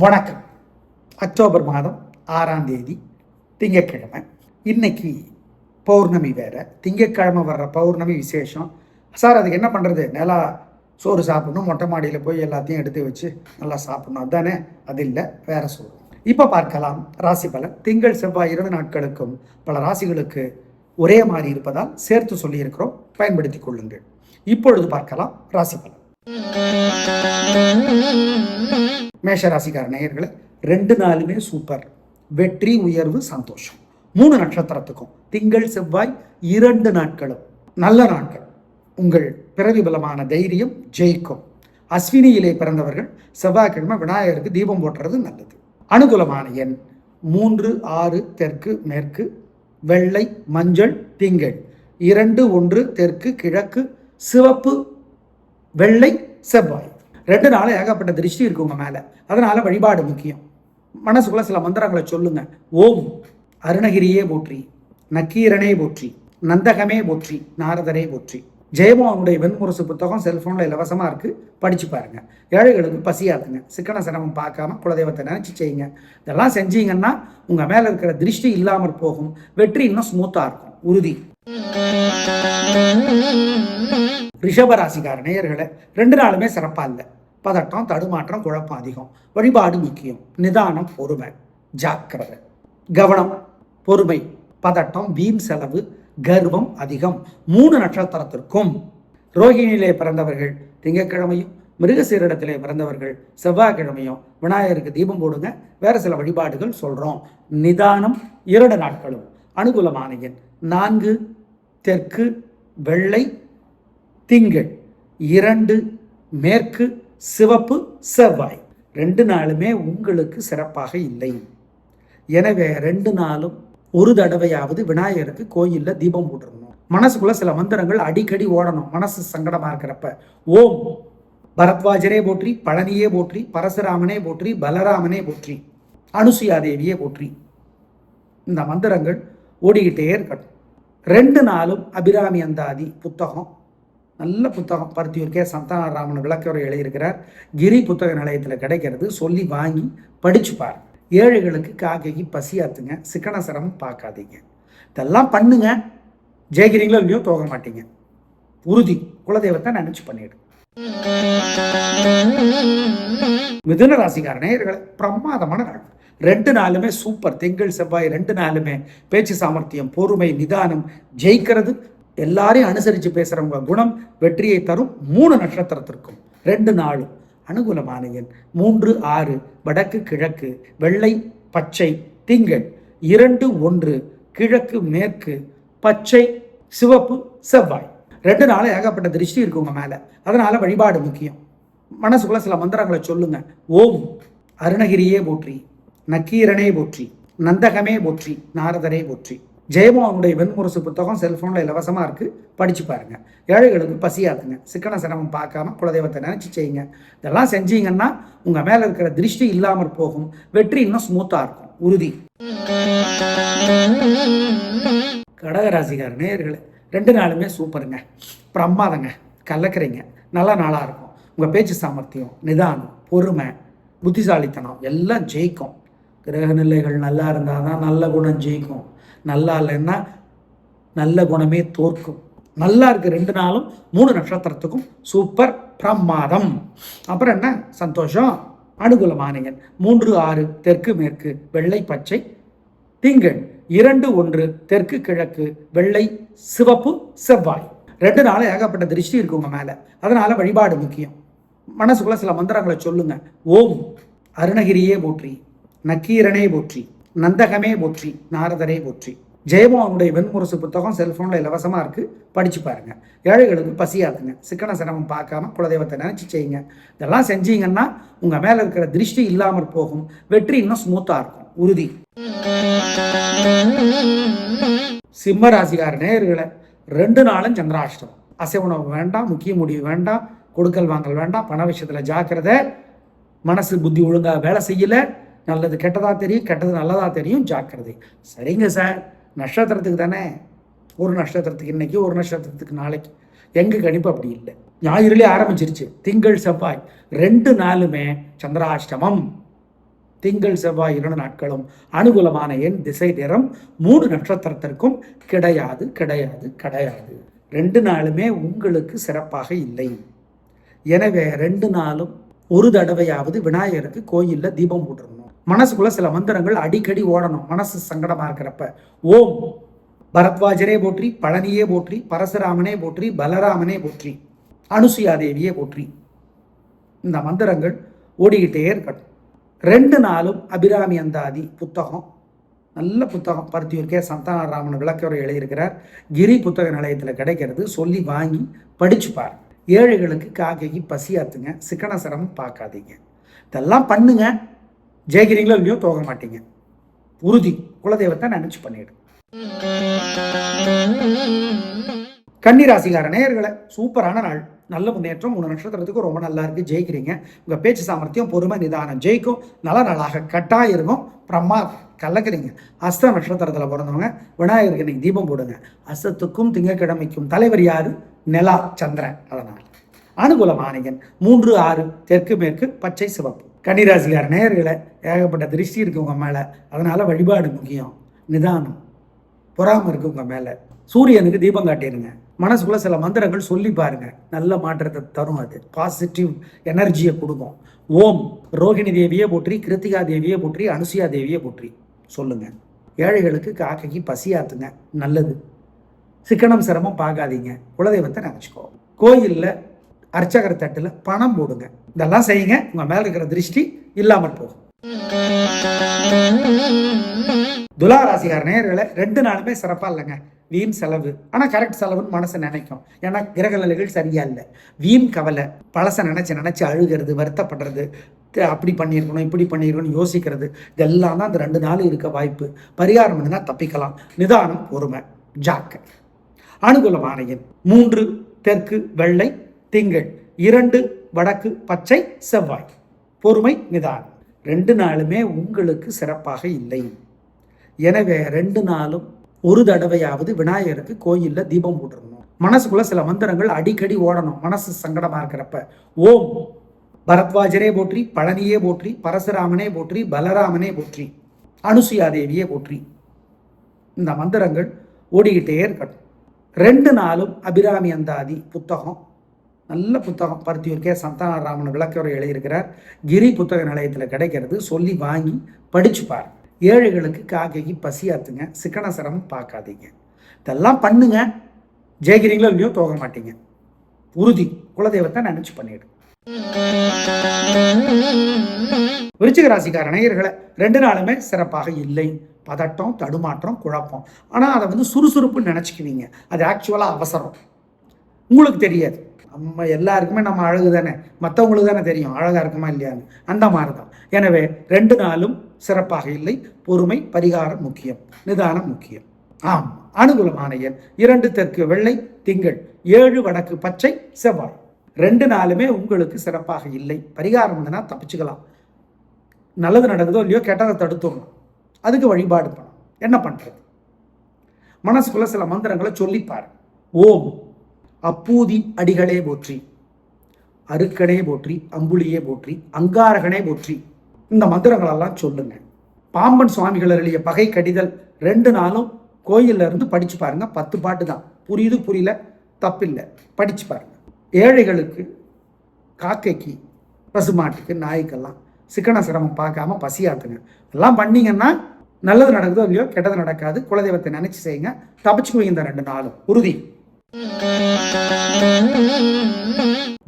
வணக்கம். அக்டோபர் மாதம் ஆறாம் தேதி திங்கட்கிழமை. இன்னைக்கு பௌர்ணமி வேற. திங்கட்கிழமை வர்ற பௌர்ணமி விசேஷம். சார் அதுக்கு என்ன பண்ணுறது நல்லா சோறு சாப்பிடணும் மொட்டை மாடியில் போய் எல்லாத்தையும் எடுத்து வச்சு நல்லா சாப்பிடணும். அதானே அது இல்லை வேற சோறு இப்போ பார்க்கலாம். ராசி பலன். திங்கள் செவ்வாய் இரண்டு நாட்களுக்கும் பல ராசிகளுக்கு ஒரே மாதிரி இருப்பதால் சேர்த்து சொல்லியிருக்கிறோம். பயன்படுத்தி கொள்ளுங்கள். இப்பொழுது பார்க்கலாம். ராசி பலன். மேஷ நேயர்களை ரெண்டு நாளுமே சூப்பர் வெற்றி உயர்வு சந்தோஷம். மூணு நட்சத்திரத்துக்கும் திங்கள் செவ்வாய் இரண்டு நாட்களும். நல்ல நாட்கள். உங்கள் பிறவி பலமான தைரியம் ஜெயிக்கும். அஸ்வினியிலே பிறந்தவர்கள் செவ்வாய்க்கிழமை விநாயகருக்கு தீபம் போட்டுறது நல்லது. அனுகூலமான எண் மூன்று ஆறு தெற்கு மேற்கு வெள்ளை மஞ்சள் திங்கள். இரண்டு ஒன்று தெற்கு கிழக்கு சிவப்பு வெள்ளை செவ்வாய். ரெண்டு நாளும் ஏகப்பட்ட திருஷ்டி இருக்கு உங்க மேல. அதனால வழிபாடு முக்கியம். மனசுக்குள்ள சில மந்திரங்களை சொல்லுங்க. ஓம் அருணகிரியே போற்றி நக்கீரனே போற்றி நந்தகமே போற்றி நாரதரே போற்றி. ஜெயமோகனுடைய வெண்முரசு புத்தகம் செல்ஃபோனில் இலவசமா இருக்கு. படிச்சு பாருங்க. ஏழைகளுக்கு பசியாதுங்க. சிக்கன சிரமம் பார்க்காம குலதெய்வத்தை நினைச்சு செய்யுங்க. இதெல்லாம் செஞ்சீங்கன்னா உங்க மேல இருக்கிற திருஷ்டி இல்லாமல் போகும். வெற்றி இன்னும் ஸ்மூத்தா இருக்கும். உறுதி. ரிஷபராசிக்கார நேயர்களை ரெண்டு நாளுமே சிறப்பாக இல்லை. பதட்டம் தடுமாற்றம் குழப்பம் அதிகம். வழிபாடு முக்கியம். நிதானம் பொறுமை ஜாக்கிரதை. கவனம் பொறுமை பதட்டம் வீண் செலவு கர்வம் அதிகம். மூணு நட்சத்திரத்திற்கும் ரோகிணியிலே பிறந்தவர்கள் திங்கட்கிழமையும் மிருகசீரிடத்திலே பிறந்தவர்கள் செவ்வாய்க்கிழமையும் விநாயகருக்கு தீபம் போடுங்க. வேற சில வழிபாடுகள் சொல்கிறோம் நிதானம் இரண்டு நாட்களும். அனுகூலமான எண் நான்கு தெற்கு வெள்ளை திங்கள் இரண்டு மேற்கு சிவப்பு செவ்வாய். ரெண்டு நாளுமே உங்களுக்கு சிறப்பாக இல்லை. எனவே ரெண்டு நாளும் ஒரு தடவையாவது விநாயகருக்கு கோயிலில் தீபம் போட்டுருணும் மனசுக்குள்ள சில மந்திரங்கள் அடிக்கடி ஓடணும். மனசு சங்கடமா இருக்கிறப்ப ஓம் பரத்வாஜரே போற்றி பழனியே போற்றி பரசுராமனே போற்றி பலராமனே போற்றி அனுசுயாதேவியே போற்றி. இந்த மந்திரங்கள் ஓடிக்கிட்டே இருக்கட்டும் ரெண்டு நாளும் அபிராமி அந்தாதி புத்தகம். நல்ல புத்தகம். பருத்தியூர் கே. சந்தானராமன் விளக்கவுரை எழுதியிருக்கிறார். கிரி புத்தக நிலையத்தில் கிடைக்கிறது. சொல்லி வாங்கி படிச்சு பாருங்க ஏழைகளுக்கு காக்கைக்கு பசியாத்துங்க சிக்கன சிரமம் பார்க்காதீங்க. இதெல்லாம் பண்ணுங்க. ஜெயிக்கிறீங்களோ இல்லையோ தோக மாட்டீங்க. உறுதி. குலதெய்வத்தை நினைச்சு பண்ணிடு. மிதுன ராசிக்கார பிரமாதமான நாள் ரெண்டு நாளுமே சூப்பர். திங்கள் செவ்வாய் ரெண்டு நாளுமே பேச்சு சாமர்த்தியம் பொறுமை நிதானம் ஜெயிக்கிறது. எல்லாரையும் அனுசரித்து பேசுகிறவங்க குணம் வெற்றியை தரும் மூணு நட்சத்திரத்திற்கும். ரெண்டு நாளும். அனுகூலமான எண். மூன்று ஆறு. வடக்கு கிழக்கு. வெள்ளை பச்சை திங்கள். இரண்டு ஒன்று. கிழக்கு மேற்கு. பச்சை சிவப்பு செவ்வாய். ரெண்டு நாளும் ஏகப்பட்ட திருஷ்டி இருக்கு உங்கள் மேலே. அதனால் வழிபாடு முக்கியம். மனசுக்குள்ள சில மந்திரங்களை சொல்லுங்க. ஓம். அருணகிரியே போற்றி. நக்கீரனே போற்றி. நந்தகமே போற்றி. நாரதரே போற்றி. ஜெயமோகனுடைய வெண்முரசு புத்தகம் செல்ஃபோனில் இலவசமாக இருக்கு. படிச்சு பாருங்க. ஏழைகளுக்கு பசியாதுங்க. சிக்கன சிரமம் பார்க்காம குலதெய்வத்தை நினச்சி செய்யுங்க. இதெல்லாம் செஞ்சீங்கன்னா உங்க மேலே இருக்கிற திருஷ்டி இல்லாமல் போகும். வெற்றி இன்னும் ஸ்மூத்தாக இருக்கும். உறுதி. கடகராசிகார நேர்களே ரெண்டு நாளுமே சூப்பருங்க. பிரமாதங்க. கலக்கிறீங்க. நல்ல நாளாக இருக்கும். உங்கள் பேச்சு சாமர்த்தியம் நிதானம் பொறுமை புத்திசாலித்தனம் எல்லாம் ஜெயிக்கும். கிரக நிலைகள் நல்லா இருந்தால் தான் நல்ல குணம் ஜெயிக்கும். நல்லா இல்லைன்னா நல்ல குணமே தோற்கும். நல்லா இருக்கு ரெண்டு நாளும் மூணு நட்சத்திரத்துக்கும். சூப்பர். பிரமாதம். அப்புறம் என்ன? சந்தோஷம். அனுகூலமானீங்க. மூன்று ஆறு தெற்கு மேற்கு வெள்ளை பச்சை திங்கள் இரண்டு ஒன்று தெற்கு கிழக்கு வெள்ளை சிவப்பு செவ்வாய். ரெண்டு நாளும் ஏகப்பட்ட திருஷ்டி இருக்கு உங்க மேல. அதனால வழிபாடு முக்கியம். மனசுக்குள்ள சில மந்திரங்களை சொல்லுங்க. ஓம். அருணகிரியே போற்றி. நக்கீரனே போற்றி. நந்தகமே போற்றி நாரதரே போற்றி. ஜெயமோகனுடைய வெண்முரசு புத்தகம் செல்போன்ல இலவசமா இருக்கு. படிச்சு பாருங்க. ஏழைகளுக்கு பசியாதுங்க. சிக்கன சிரமம் பார்க்காம குலதெய்வத்தை நினச்சி செய்யுங்க. இதெல்லாம் செஞ்சீங்கன்னா உங்க மேல இருக்கிற திருஷ்டி இல்லாமல் போகும். வெற்றி இன்னும் ஸ்மூத்தாக இருக்கும். உறுதி. சிம்ம ராசிக்கார நேயர்களை ரெண்டு நாளும் சந்திராஷ்டமம். அசைவ உணவு வேண்டாம் முக்கிய முடிவு வேண்டாம் கொடுக்கல் வாங்கல் வேண்டாம் பண விஷயத்துல ஜாக்கிரதை மனசு புத்தி ஒழுங்கா வேலை செய்யல நல்லது கெட்டதாக தெரியும் கெட்டது நல்லதாக தெரியும் ஜாக்கிரதை. சரிங்க சார். நட்சத்திரத்துக்கு தானே? ஒரு நட்சத்திரத்துக்கு இன்றைக்கி ஒரு நட்சத்திரத்துக்கு நாளைக்கு. எங்கள் கணிப்பு அப்படி இல்லை. ஞாயிறுலேயே ஆரம்பிச்சிருச்சு. திங்கள் செவ்வாய். ரெண்டு நாளுமே சந்திராஷ்டமம். திங்கள் செவ்வாய் இரண்டு நாட்களும் அனுகூலமான எண் திசை நிறம். மூணு நட்சத்திரத்திற்கும் கிடையாது கிடையாது கிடையாது. ரெண்டு நாளுமே உங்களுக்கு சிறப்பாக இல்லை. எனவே ரெண்டு நாளும் ஒரு தடவையாவது விநாயகருக்கு கோயிலில் தீபம் போட்டுருங்க. மனசுக்குள்ள சில மந்திரங்கள் அடிக்கடி ஓடணும். மனசு சங்கடமா இருக்கிறப்ப. ஓம். பரத்வாஜரே போற்றி பழனியே போற்றி பரசுராமனே போற்றி பலராமனே போற்றி அனுசுயாதேவியே போற்றி. இந்த மந்திரங்கள் ஓடிக்கிட்டே இருக்கட்டும். ரெண்டு நாளும் அபிராமி அந்தாதி புத்தகம். நல்ல புத்தகம். பருத்தியூர்கே சந்தானராமன் விளக்கவரை எழுதியிருக்கிறார். கிரி புத்தக நிலையத்தில் கிடைக்கிறது. சொல்லி வாங்கி படிச்சு பாருங்க. ஏழைகளுக்கு காக்கைக்கு பசியாத்துங்க சிக்கன சிரமம் பார்க்காதீங்க. இதெல்லாம் பண்ணுங்க. ஜெயிக்கிறீங்களோ இல்லையோ தோக மாட்டீங்க. உறுதி. குலதெய்வத்தை நினைச்சு பண்ணிடு கன்னிராசிகார நேயர்களை சூப்பரான நாள். நல்ல முன்னேற்றம் மூணு நட்சத்திரத்துக்கு ரொம்ப நல்லா இருக்கு. ஜெயிக்கிறீங்க. உங்க பேச்சு சாமர்த்தியம் பொறுமை நிதானம். ஜெயிக்கும். நல்ல நாளாக கட்டாயம் இருக்கும் பிரம்மா கலக்கிறீங்க. அஸ்த நட்சத்திரத்தில் பிறந்தவங்க விநாயகருக்கு இன்னைக்கு தீபம் போடுங்க. அஸ்தத்துக்கும் திங்கக்கிழமைக்கும் தலைவர் யாரு? நிலா சந்திரன். அதனால் அனுகூல மாணிகன் மூன்று ஆறு தெற்கு மேற்கு பச்சை சிவப்பு. கன்னிராசிக்கார நேர்களை ஏகப்பட்ட திருஷ்டி இருக்குது உங்கள் மேலே. அதனால் வழிபாடு முக்கியம். நிதானம். பொறாமல் இருக்குது உங்கள் மேலே. சூரியனுக்கு தீபம் காட்டிடுங்க மனசுக்குள்ள சில மந்திரங்கள் சொல்லி பாருங்க. நல்ல மாற்றத்தை தரும் அது. பாசிட்டிவ் எனர்ஜியை கொடுக்கும். ஓம். ரோகிணி தேவியை போற்றி கிருத்திகா தேவியை போற்றி அனுசுயா தேவியை போற்றி. சொல்லுங்க. ஏழைகளுக்கு காக்கைக்கு பசியாத்துங்க நல்லது. சிக்கனம் சிரமம் பார்க்காதீங்க. குலதெய்வத்தை நினச்சிக்கோ. கோயிலில் அர்ச்சகர் தட்டில் பணம் போடுங்க. இதெல்லாம் செய்யுங்க. உங்கள் மேலே இருக்கிற திருஷ்டி இல்லாமல் போகும். துலா ராசிகார நேயர்களை ரெண்டு நாளுமே சிறப்பா இல்லைங்க. வீண் செலவு. ஆனா கரெக்ட் செலவுன்னு மனசு நினைக்கும். ஏன்னா கிரக நிலைகள் சரியா இல்லை. வீண் கவலை. பழச நினைச்சு நினைச்சு அழுகிறது வருத்தப்படுறது அப்படி பண்ணியிருக்கணும் இப்படி பண்ணியிருக்கணும் யோசிக்கிறது இதெல்லாம் தான் அந்த ரெண்டு நாள் இருக்க வாய்ப்பு. பரிகாரம் பண்ணினா தப்பிக்கலாம். நிதானம் பொறுமை ஜாக்க அனுகூலமானையன் மூன்று தெற்கு வெள்ளை திங்கள் இரண்டு வடக்கு பச்சை செவ்வாய். பொறுமை நிதானம். ரெண்டு நாளுமே உங்களுக்கு சிறப்பாக இல்லை. எனவே ரெண்டு நாளும் ஒரு தடவையாவது விநாயகருக்கு கோயிலில் தீபம் போட்டுருணும் மனசுக்குள்ள சில மந்திரங்கள் அடிக்கடி ஓடணும். மனசு சங்கடமா இருக்கிறப்ப. ஓம்! பரத்வாஜரே போற்றி பழனியே போற்றி பரசுராமனே போற்றி பலராமனே போற்றி அனுசுயாதேவியே போற்றி. இந்த மந்திரங்கள் ஓடிக்கிட்டே இருக்கட்டும் ரெண்டு நாளும் அபிராமி அந்தாதி புத்தகம். நல்ல புத்தகம். பருத்தியூர் கே. சந்தானராமன் விளக்கவரை எழுதியிருக்கிறார். கிரி புத்தக நிலையத்தில் கிடைக்கிறது. சொல்லி வாங்கி படிச்சு பாருங்க ஏழைகளுக்கு காக்கைக்கு பசியாத்துங்க சிக்கன சிரமம் பார்க்காதீங்க. இதெல்லாம் பண்ணுங்க. ஜெயிக்கிறீங்களோ இல்லையோ தோக மாட்டீங்க. உறுதி. குலதெய்வத்தை நினைச்சு பண்ணிடு. விருச்சிக ராசிக்கார நேயர்களை ரெண்டு நாளுமே சிறப்பாக இல்லை. பதட்டம் தடுமாற்றம் குழப்பம். ஆனால் அதை வந்து சுறுசுறுப்புன்னு நினச்சிக்குவீங்க. அது ஆக்சுவலாக அவசரம். உங்களுக்கு தெரியாது. நம்ம எல்லாருக்குமே நம்ம அழகு தானே? மற்றவங்களுக்கு தானே தெரியும் அழகாக இருக்குமா இல்லையான்னு. அந்த மாதிரி தான் எனவே ரெண்டு நாளும் சிறப்பாக இல்லை. பொறுமை பரிகாரம் முக்கியம். நிதானம் முக்கியம். ஆம். அனுகூலமான எண் இரண்டு தெற்கு வெள்ளை திங்கள் ஏழு வடக்கு பச்சை செவ்வாய். ரெண்டு நாளுமே உங்களுக்கு சிறப்பாக இல்லை. பரிகாரம் பண்ணுனா தப்பிச்சுக்கலாம். நல்லது நடக்குதோ இல்லையோ கெட்டதை தடுத்துடணும். அதுக்கு வழிபாடு பண்ணணும். என்ன பண்ணுறது மனசுக்குள்ள சில மந்திரங்களை சொல்லி பாரு ஓம். அப்பூதி அடிகளே போற்றி அருக்கனே போற்றி அம்புலியே போற்றி அங்காரகனே போற்றி. இந்த மந்திரங்களெல்லாம் சொல்லுங்க. பாம்பன் சுவாமிகள் எழுதிய பகை கடிதல் ரெண்டு நாளும் கோயில்ல இருந்து படிச்சு பாருங்க. பத்து பாட்டு தான். புரியுது புரியல? தப்பில்லை. படிச்சு பாருங்க. ஏழைகளுக்கு காக்கைக்கு பசுமாட்டுக்கு நாய்க்கெல்லாம் சிக்கன சிரமம் பார்க்காம பசியாத்துங்க. எல்லாம் பண்ணீங்கன்னா நல்லது நடக்குதோ இல்லையோ கெட்டது நடக்காது. குலதெய்வத்தை நினைச்சு செய்யுங்க. தப்பிச்சுக்குவீங்க இந்த ரெண்டு நாளும். உறுதி.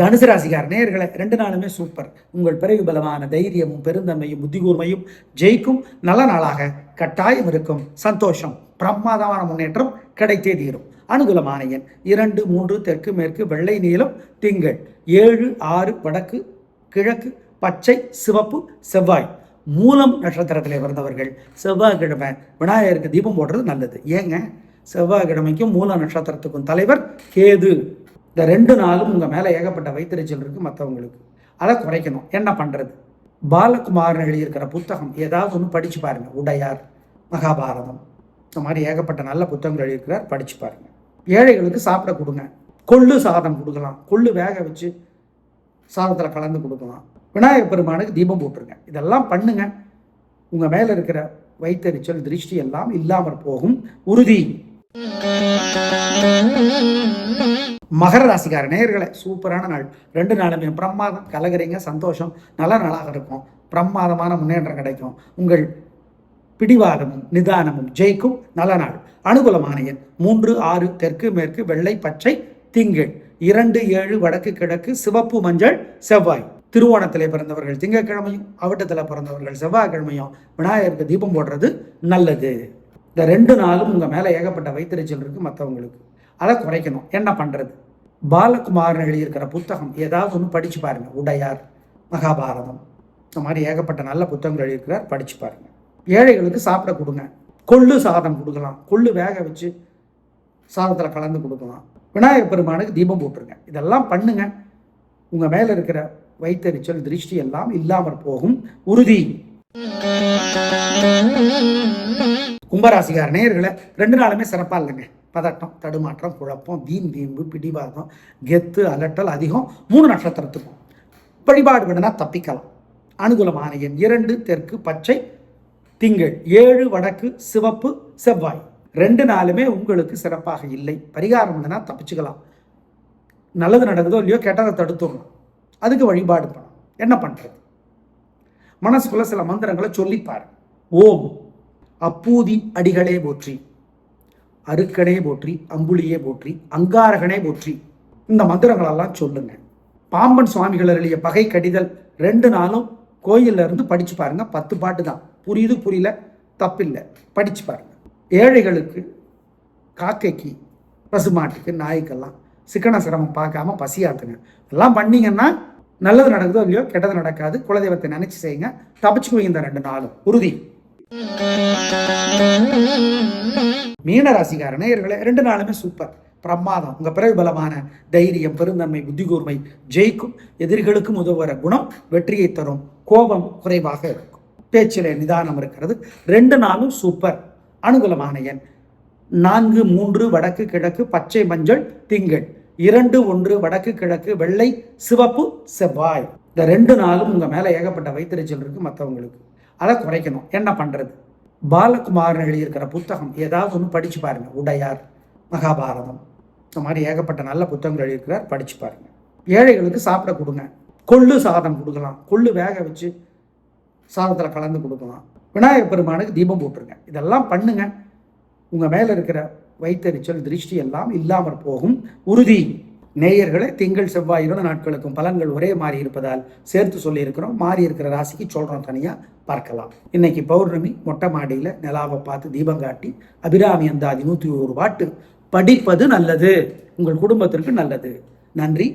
தனுசு ராசிகார் நேர்களை ரெண்டு நாளுமே சூப்பர் உங்கள் பிறகு பலமான தைரியமும் பெருந்தன்மையும் புத்திகூர்மையும் ஜெயிக்கும். நல்ல நாளாக கட்டாயம் இருக்கும். சந்தோஷம் பிரமாதமான முன்னேற்றம் கிடைத்தே தீரும். அனுகூலமான எண் இரண்டு மூன்று தெற்கு மேற்கு வெள்ளை நீளம் திங்கள். ஏழு ஆறு வடக்கு கிழக்கு பச்சை சிவப்பு செவ்வாய். மூலம் நட்சத்திரத்திலே பிறந்தவர்கள் செவ்வாய்க்கிழமை விநாயகருக்கு தீபம் போடுறது நல்லது. ஏங்க? செவ்வாய்க்கிழமைக்கும் மூல நட்சத்திரத்துக்கும் தலைவர் கேது. இந்த ரெண்டு நாளும் உங்கள் மேலே ஏகப்பட்ட வைத்தறிச்சல் இருக்குது மற்றவங்களுக்கு அதை குறைக்கணும். என்ன பண்ணுறது பாலகுமாரன் எழுதியிருக்கிற புத்தகம் ஏதாவது ஒன்று படித்து பாருங்கள் உடையார் மகாபாரதம். இந்த மாதிரி ஏகப்பட்ட நல்ல புத்தகங்கள் எழுதியிருக்கிறார். படித்து பாருங்கள் ஏழைகளுக்கு சாப்பிட கொடுங்க. கொள்ளு சாதம் கொடுக்கலாம். கொள்ளு வேக வச்சு சாதத்தில் கலந்து கொடுக்கலாம். விநாயகர் பெருமானுக்கு தீபம் போட்டுருங்க. இதெல்லாம் பண்ணுங்க. உங்கள் மேலே இருக்கிற வைத்தறிச்சல் திருஷ்டி எல்லாம் இல்லாமல் போகும். உறுதி. மகர ராசிக்கார நேர்களை சூப்பரான நாள். ரெண்டு நாளுமே பிரமாதம் கலகரிங்க சந்தோஷம். நல்ல நாளாக இருக்கும். பிரமாதமான முன்னேற்றம் கிடைக்கும். உங்கள் பிடிவாதமும் நிதானமும் ஜெயிக்கும். நல்ல நாள். அனுகூலமான எண் மூன்று ஆறு தெற்கு மேற்கு வெள்ளை பச்சை திங்கள். இரண்டு ஏழு வடக்கு கிழக்கு சிவப்பு மஞ்சள் செவ்வாய். திருவோணத்திலே பிறந்தவர்கள் திங்கட்கிழமையும் அவட்டத்தில் பிறந்தவர்கள் செவ்வாய்க்கிழமையும் விநாயகருக்கு தீபம் போடுறது நல்லது. இந்த ரெண்டு நாளும் உங்கள் மேலே ஏகப்பட்ட வைத்தறிச்சல் இருக்குது மற்றவங்களுக்கு அதை குறைக்கணும். என்ன பண்ணுறது பாலகுமாரன் எழுதியிருக்கிற புத்தகம் ஏதாவது ஒன்று படித்து பாருங்கள் உடையார் மகாபாரதம். இந்த மாதிரி ஏகப்பட்ட நல்ல புத்தகங்கள் எழுதியிருக்கிறார் படித்து பாருங்கள் ஏழைகளுக்கு சாப்பிட கொடுங்க. கொள்ளு சாதம் கொடுக்கலாம். கொள்ளு வேக வச்சு சாதத்தில் கலந்து கொடுக்கலாம். விநாயகர் பெருமானுக்கு தீபம் போட்டுருங்க. இதெல்லாம் பண்ணுங்க. உங்கள் மேலே இருக்கிற வைத்தறிச்சல் திருஷ்டி எல்லாம் இல்லாமல் போகும். உறுதி. கும்பராசிகார நேயர்களை ரெண்டு நாளுமே சிறப்பாக இல்லைங்க. பதட்டம் தடுமாற்றம் குழப்பம் வீண் வீம்பு பிடிவாதம் கெத்து அலட்டல் அதிகம். மூணு நட்சத்திரத்துக்கும் வழிபாடு விடனா தப்பிக்கலாம். அனுகூலமான எண் இரண்டு தெற்கு பச்சை திங்கள் ஏழு வடக்கு சிவப்பு செவ்வாய். ரெண்டு நாளுமே உங்களுக்கு சிறப்பாக இல்லை. பரிகாரம் விடனா தப்பிச்சுக்கலாம். நல்லது நடக்குதோ இல்லையோ கெட்டதை தடுத்துடணும். அதுக்கு வழிபாடு பண்ணணும். என்ன பண்ணுறது மனசுக்குள்ள சில மந்திரங்களை சொல்லிப்பாரு. ஓம். அப்பூதி அடிகளே போற்றி அருக்கனே போற்றி அம்புலியே போற்றி அங்காரகனே போற்றி. இந்த மந்திரங்களெல்லாம் சொல்லுங்க. பாம்பன் சுவாமிகள் எழுதிய பகை கடிதல் ரெண்டு நாளும் கோயில்ல இருந்து படிச்சு பாருங்க. பத்து பாட்டு தான். புரியுது புரியல? தப்பில்லை. படிச்சு பாருங்க. ஏழைகளுக்கு காக்கைக்கு பசுமாட்டுக்கு நாய்க்கெல்லாம் சிக்கன சிரமம் பார்க்காம பசியாத்துங்க. எல்லாம் பண்ணீங்கன்னா நல்லது நடக்குதோ இல்லையோ கெட்டது நடக்காது. குலதெய்வத்தை நினைச்சு செய்யுங்க. தப்பிச்சுக்குவீங்க இந்த ரெண்டு நாளும். உறுதி. மீன ராசிக்கார நேயர்களே ரெண்டு நாளுமே சூப்பர் பிரமாதம். உங்க பிறகு பலமான தைரியம் பெருந்தன்மை புத்தி கூர்மை ஜெயிக்கும். எதிரிகளுக்கும் உதவுகிற குணம் வெற்றியை தரும். கோபம் குறைவாக இருக்கும். பேச்சில் நிதானம் இருக்கிறது. ரெண்டு நாளும் சூப்பர் அனுகூலமான எண். நான்கு மூன்று வடக்கு கிழக்கு பச்சை மஞ்சள் திங்கள். இரண்டு ஒன்று வடக்கு கிழக்கு வெள்ளை சிவப்பு செவ்வாய். இந்த ரெண்டு நாளும் உங்கள் மேலே ஏகப்பட்ட வைத்தறிச்சல் இருக்குது மற்றவங்களுக்கு அதை குறைக்கணும். என்ன பண்ணுறது பாலகுமாரன் எழுதியிருக்கிற புத்தகம் ஏதாவது ஒன்று படித்து பாருங்க. உடையார் மகாபாரதம். இந்த மாதிரி ஏகப்பட்ட நல்ல புத்தகங்கள் எழுதியிருக்கிறார். படித்து பாருங்க. ஏழைகளுக்கு சாப்பிட கொடுங்க. கொள்ளு சாதம் கொடுக்கலாம். கொள்ளு வேக வச்சு சாதத்தில் கலந்து கொடுக்கலாம். விநாயகர் பெருமானுக்கு தீபம் போட்டுருங்க. இதெல்லாம் பண்ணுங்க. உங்கள் மேலே இருக்கிற வைத்தறிச்சல் திருஷ்டி எல்லாம் இல்லாமற் போகும் உறுதி. நேயர்களை திங்கள் செவ்வாய் இரண்டு நாட்களுக்கும் பலன்கள் ஒரே மாறி இருப்பதால் சேர்த்து சொல்லியிருக்கிறோம். மாறி இருக்கிற ராசிக்கு சொல்கிறோம் தனியாக பார்க்கலாம். இன்னைக்கு பௌர்ணமி மொட்டை மாடியில் நிலாவை பார்த்து தீபம் காட்டி அபிராமி அந்தாதி நூற்றி ஒரு பாட்டு படிப்பது நல்லது. உங்கள் குடும்பத்திற்கு நல்லது. நன்றி.